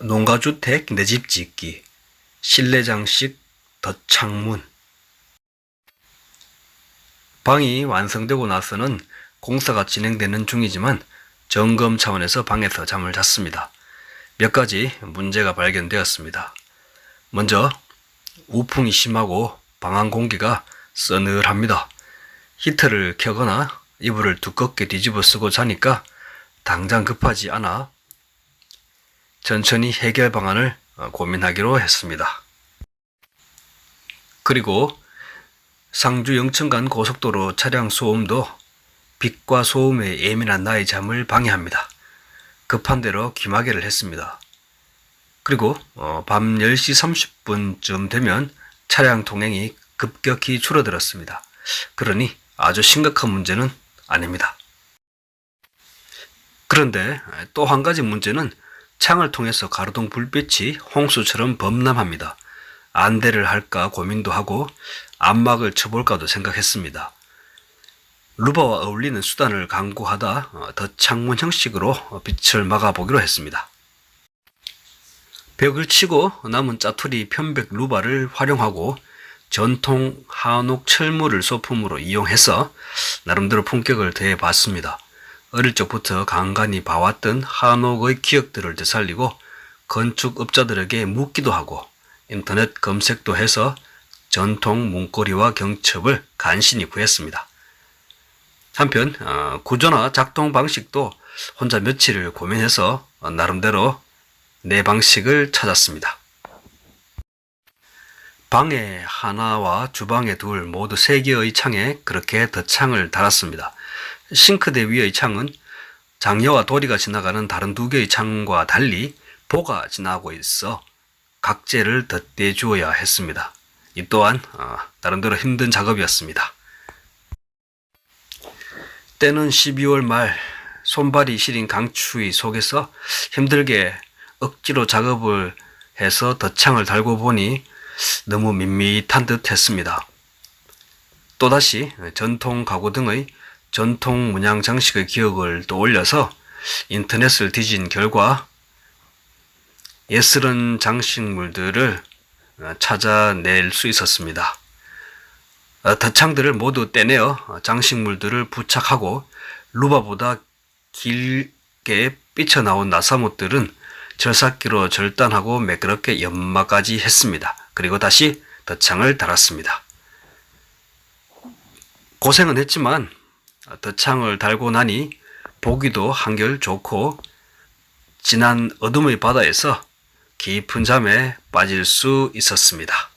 농가주택 내 집 짓기, 실내 장식 덧창문. 방이 완성되고 나서는 공사가 진행되는 중이지만 점검 차원에서 방에서 잠을 잤습니다. 몇 가지 문제가 발견되었습니다. 먼저 우풍이 심하고 방안 공기가 서늘합니다. 히터를 켜거나 이불을 두껍게 뒤집어 쓰고 자니까 당장 급하지 않아 천천히 해결 방안을 어, 고민하기로 했습니다. 그리고 상주 영천 간 고속도로 차량 소음도 빛과 소음에 예민한 나의 잠을 방해합니다. 급한 대로 귀마개를 했습니다. 그리고 어, 밤 10시 30분쯤 되면 차량 통행이 급격히 줄어들었습니다. 그러니 아주 심각한 문제는 아닙니다. 그런데 또 한 가지 문제는 창을 통해서 가로등 불빛이 홍수처럼 범람합니다. 안대를 할까 고민도 하고 안막을 쳐볼까도 생각했습니다. 루바와 어울리는 수단을 강구하다 어, 덧창문 형식으로 빛을 막아보기로 했습니다. 벽을 치고 남은 짜투리 편백 루바를 활용하고 전통 한옥 철물을 소품으로 이용해서 나름대로 품격을 더해봤습니다. 어릴 적부터 간간히 봐왔던 한옥의 기억들을 되살리고 건축업자들에게 묻기도 하고 인터넷 검색도 해서 전통 문고리와 경첩을 간신히 구했습니다. 한편 어, 구조나 작동 방식도 혼자 며칠을 고민해서 어, 나름대로 내 방식을 찾았습니다. 방에 하나와 주방에 둘 모두 세 개의 창에 그렇게 덧창을 달았습니다. 싱크대 위의 창은 장녀와 도리가 지나가는 다른 두 개의 창과 달리 보가 지나고 있어 각재를 덧대 주어야 했습니다. 이 또한 어, 나름대로 힘든 작업이었습니다. 때는 12월 말 손발이 시린 강추위 속에서 힘들게 억지로 작업을 해서 덧창을 달고 보니 너무 밋밋한 듯 했습니다. 또다시 전통 가구 등의 전통 문양 장식의 기억을 떠올려서 인터넷을 뒤진 결과 예스런 장식물들을 찾아낼 수 있었습니다. 어, 덧창들을 모두 떼내어 장식물들을 부착하고 루바보다 길게 삐쳐나온 나사못들은 절삭기로 절단하고 매끄럽게 연마까지 했습니다. 그리고 다시 덧창을 달았습니다. 고생은 했지만 덧창을 달고 나니 보기도 한결 좋고 진한 어둠의 바다에서 깊은 잠에 빠질 수 있었습니다.